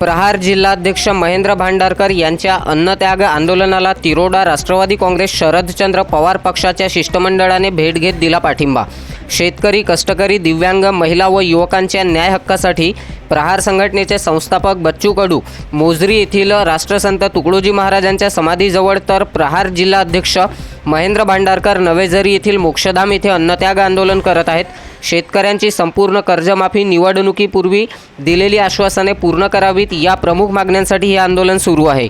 प्रहार जिल्हाध्यक्ष महेंद्र भांडारकर यांच्या अन्नत्याग आंदोलनाला तिरोडा राष्ट्रवादी काँग्रेस शरदचंद्र पवार पक्षाच्या शिष्टमंडळाने भेट घेत दिला पाठिंबा. शेतकरी कष्टकरी दिव्यांग महिला व युवकांच्या न्याय हक्कासाठी प्रहार संघटनेचे संस्थापक बच्चू कडू मोजरी येथील राष्ट्रसंत तुकडोजी महाराजांच्या समाधीजवळ तर प्रहार जिल्हा अध्यक्ष महेंद्र भांडारकर नवेझरी येथील मोक्षधाम येथे अन्नत्याग आंदोलन करत आहेत. शेतकऱ्यांची संपूर्ण कर्जमाफी निवडणुकीपूर्वी दिलेली आश्वासने पूर्ण करावीत या प्रमुख मागण्यांसाठी हे आंदोलन सुरू आहे.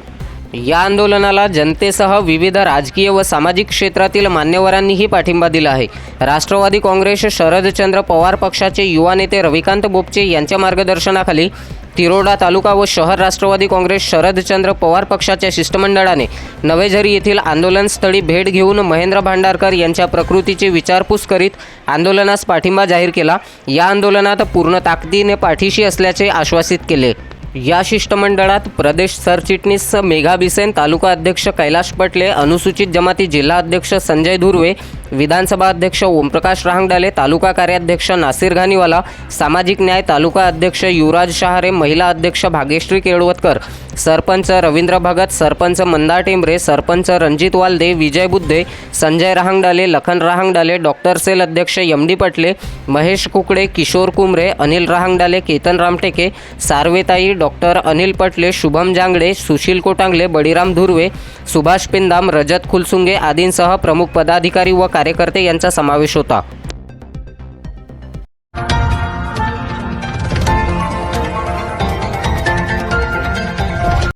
या आंदोलनाला जनतेसह विविध राजकीय व सामाजिक क्षेत्रातील मान्यवरांनीही पाठिंबा दिला आहे. राष्ट्रवादी काँग्रेस शरदचंद्र पवार पक्षाचे युवा नेते रविकांत बोपचे यांच्या मार्गदर्शनाखाली तिरोडा तालुका व शहर राष्ट्रवादी काँग्रेस शरदचंद्र पवार पक्षाच्या शिष्टमंडळाने नवेझरी येथील आंदोलनस्थळी भेट घेऊन महेंद्र भांडारकर यांच्या प्रकृतीची विचारपूस करीत आंदोलनास पाठिंबा जाहीर केला. या आंदोलनात पूर्ण ताकदीने पाठीशी असल्याचे आश्वासित केले. या शिष्टमंडळात प्रदेश सरचिटणीस मेघा बिसेन तालुका अध्यक्ष कैलाश पटले अनुसूचित जमाती जिल्हा अध्यक्ष संजय धुर्वे विधानसभा अध्यक्ष ओमप्रकाश रहांगडाले तालुका कार्याध्यक्ष नासिर घानीवाला सामाजिक न्याय तालुका अध्यक्ष युवराज शहारे महिला अध्यक्ष भाग्यश्री केळवतकर सरपंच रवींद्र भगत सरपंच मंदा टेंबरे सरपंच रणजित वालदे विजय बुद्धे संजय रहांगडाले लखन रहांगडाले डॉक्टर सेल अध्यक्ष एम डी पटले महेश कुकडे किशोर कुमरे अनिल रहांगडाले केतन रामटेके सार्वेताई डॉक्टर अनिल पटले शुभम जांगडे सुशील कोटांगले बळीराम धुर्वे सुभाष पिंदाम रजत खुलसुंगे आदींसह प्रमुख पदाधिकारी व कार्यकर्ते यांचा समावेश होता.